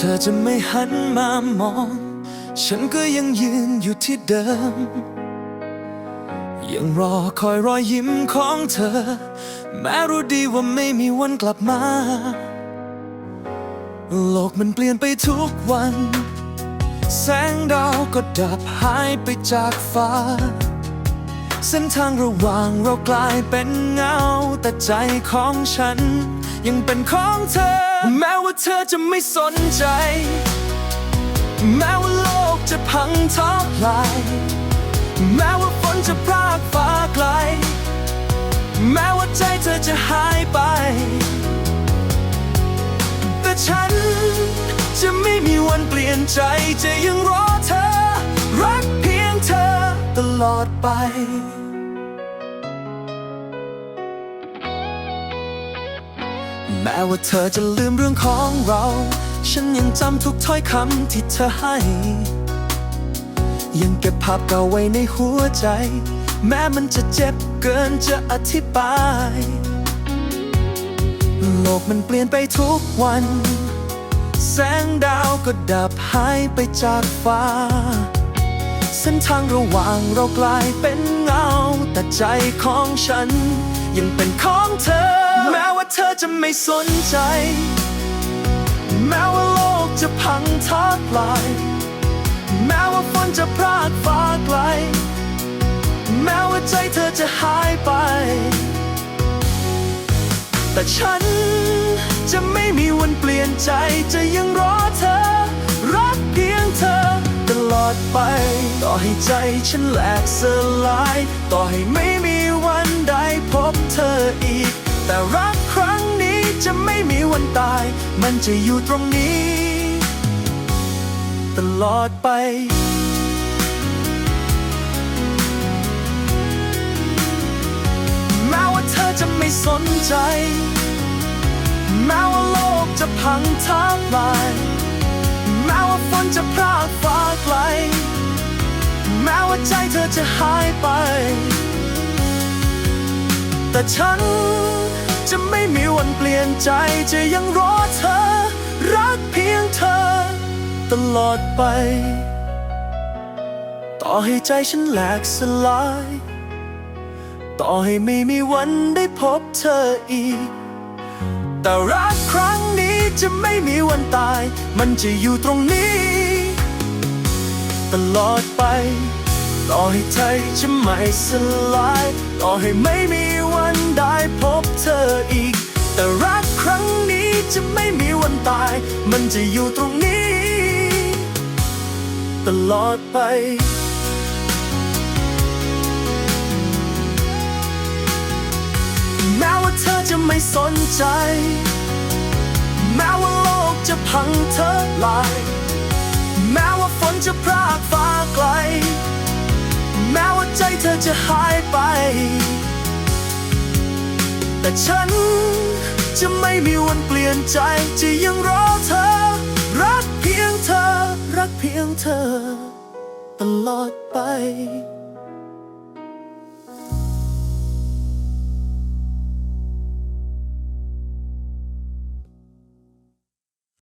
ธอจะไม่หันมามอง ฉันก็ยังยืนอยู่ที่เดิม ยังรอคอยรอยยิ้มของเธอ แม้รู้ดีว่าไม่มีวันกลับมา โลกมันเปลี่ยนไปทุกวัน แสงดาวก็ดับหายไปจากฟ้า เส้นทางระหว่างเรากลายเป็นเงา แต่ใจของฉัน ยังเป็นของเธอ แม้ว่าเธอจะไม่สนใจ แม้ว่าโลกจะพังทลาย แม้ว่าฝนจะพรากฟ้าไกล แม้ว่าใจเธอจะหายไป แต่ฉันจะไม่มีวันเปลี่ยนใจจะยังรอเธอ รักเพียงเธอตลอดไป แม้ว่าเธอจะลืมเรื่องของเรา ฉันยังจำทุกถ้อยคำที่เธอให้ ยังเก็บภาพเก่าไว้ในหัวใจ แม้มันจะเจ็บเกินจะอธิบาย โลกมันเปลี่ยนไปทุกวัน แสงดาวก็ดับหายไปจากฟ้า เส้นทางระหว่างเรากลายเป็นเงา แต่ใจของฉันยังเป็นของเธอ แม้ว่าเธอจะไม่สนใจ แม้ว่าโลกจะพังทลาย แม้ว่าฝนจะพรากฟ้าไกล แม้ว่าใจเธอจะหายไป แต่ฉันจะไม่มีวันเปลี่ยนใจจะยังรอเธอ รักเพียงเธอตลอดไป ต่อให้ใจฉันแหลกสลาย ต่อให้ไม่มีวันได้พบเธออีก แต่รักครั้งนี้จะไม่มีวันตาย มันจะอยู่ตรงนี้ ตลอดไปแม้ว่าเธอจะไม่สนใจ แม้ว่าโลกจะพังทลาย แม้ว่าฝนจะพรากฟ้าไกล แม้ว่าใจเธอจะหายไป แต่ฉัน จะไม่มีวันเปลี่ยนใจจะยังรอเธอ รักเพียงเธอ ตลอดไป ต่อให้ใจฉันแหลกสลาย ต่อให้ไม่มีวันได้พบเธออีก แต่รักครั้งนี้จะไม่มีวันตาย มันจะอยู่ตรงนี้ ตลอดไป ต่อให้ใจจะไม่สลาย ต่อให้ไม่มีวัน จะอยู่ตรงนี้ ตลอดไปแม้ว่าเธอจะไม่สนใจ แม้ว่าโลกจะพังเธอลาย แม้ว่าฝนจะพรากฟ้าไกล แม้ว่าใจเธอจะหายไป แต่ฉัน จะไม่มีวันเปลี่ยนใจ จะยังรอเธอ รักเพียงเธอ รักเพียงเธอ ตลอดไป